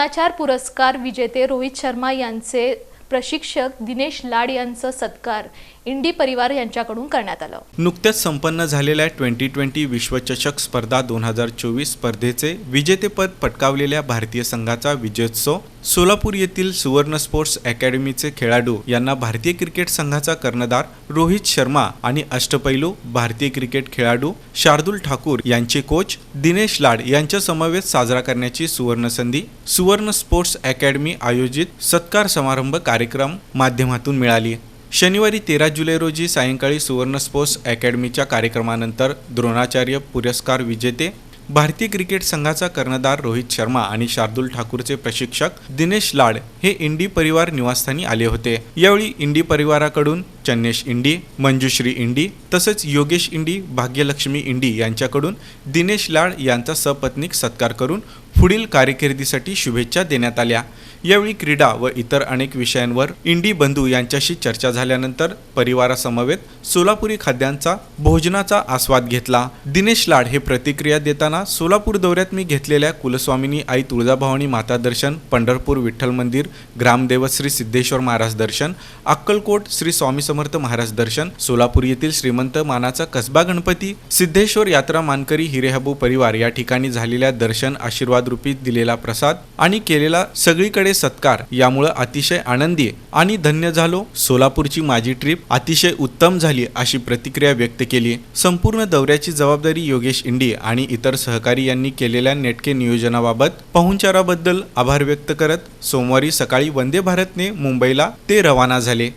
द्रोणाचार पुरस्कार विजेते रोहित शर्मा यांचे प्रशिक्षक दिनेश लाड यांचा सत्कार. इंडी परिवार यांच्याकडून करण्यात आलं. नुकत्याच संपन्न झालेल्या ट्वेंटी ट्वेंटी विश्वचषक स्पर्धा दोन हजार चोवीस स्पर्धेचे विजेतेपद पटकावलेल्या भारतीय संघाचा विजयोत्सव सोलापूर येथील सुवर्ण स्पोर्ट्स अकॅडमीचे खेळाडू यांना भारतीय क्रिकेट संघाचा कर्णधार रोहित शर्मा आणि अष्टपैलू भारतीय क्रिकेट खेळाडू शार्दुल ठाकूर यांचे कोच दिनेश लाड यांच्या समवेत साजरा करण्याची सुवर्ण संधी सुवर्ण स्पोर्ट्स अकॅडमी आयोजित सत्कार समारंभ कार्यक्रम माध्यमातून मिळाली. शनिवारी तेरा जुलै रोजी सायंकाळी सुवर्ण स्पोर्ट्स अकॅडमीच्या कार्यक्रमानंतर द्रोणाचार्य पुरस्कार विजेते भारतीय क्रिकेट संघाचा कर्णधार रोहित शर्मा आणि शार्दुल ठाकूरचे प्रशिक्षक दिनेश लाड हे इंडी परिवार निवासस्थानी आले होते. यावेळी इंडी परिवाराकडून चन्नेश इंडी मंजुश्री इंडी तसेच योगेश इंडी भाग्यलक्ष्मी इंडी यांच्याकडून दिनेश लाड यांचा सपत्नीक सत्कार करून पुढील कारकिर्दीसाठी शुभेच्छा देण्यात आल्या. यावेळी क्रीडा व इतर अनेक विषयांवर इंडी बंधू यांच्याशी चर्चा झाल्यानंतर परिवारासमवेत सोलापुरी खाद्यांचा भोजनाचा आस्वाद घेतला. दिनेश लाड हे प्रतिक्रिया देताना सोलापूर दौऱ्यात मी घेतलेल्या कुलस्वामिनी आई तुळजाभवानी माता दर्शन पंढरपूर विठ्ठल मंदिर ग्रामदेवत श्री सिद्धेश्वर महाराज दर्शन अक्कलकोट श्री स्वामी समर्थ महाराज दर्शन सोलापूर येथील श्रीमंत मानाचा कसबा गणपती सिद्धेश्वर यात्रा मानकरी हिरेहाबू परिवार या ठिकाणी झालेल्या दर्शन आशीर्वाद रूपी दिलेला प्रसाद आणि केलेला सगळीकडे सत्कार यामुळं अतिशय आनंदी आणि धन्य झालो सोलापूरची माझी ट्रिप अतिशय उत्तम झाली अशी प्रतिक्रिया व्यक्त केली. संपूर्ण दौऱ्याची जबाबदारी योगेश इंडी आणि इतर सहकारी यांनी केलेल्या नेटके नियोजनाबाबत पाहुणचाराबद्दल आभार व्यक्त करत सोमवारी सकाळी वंदे भारतने मुंबईला ते रवाना झाले.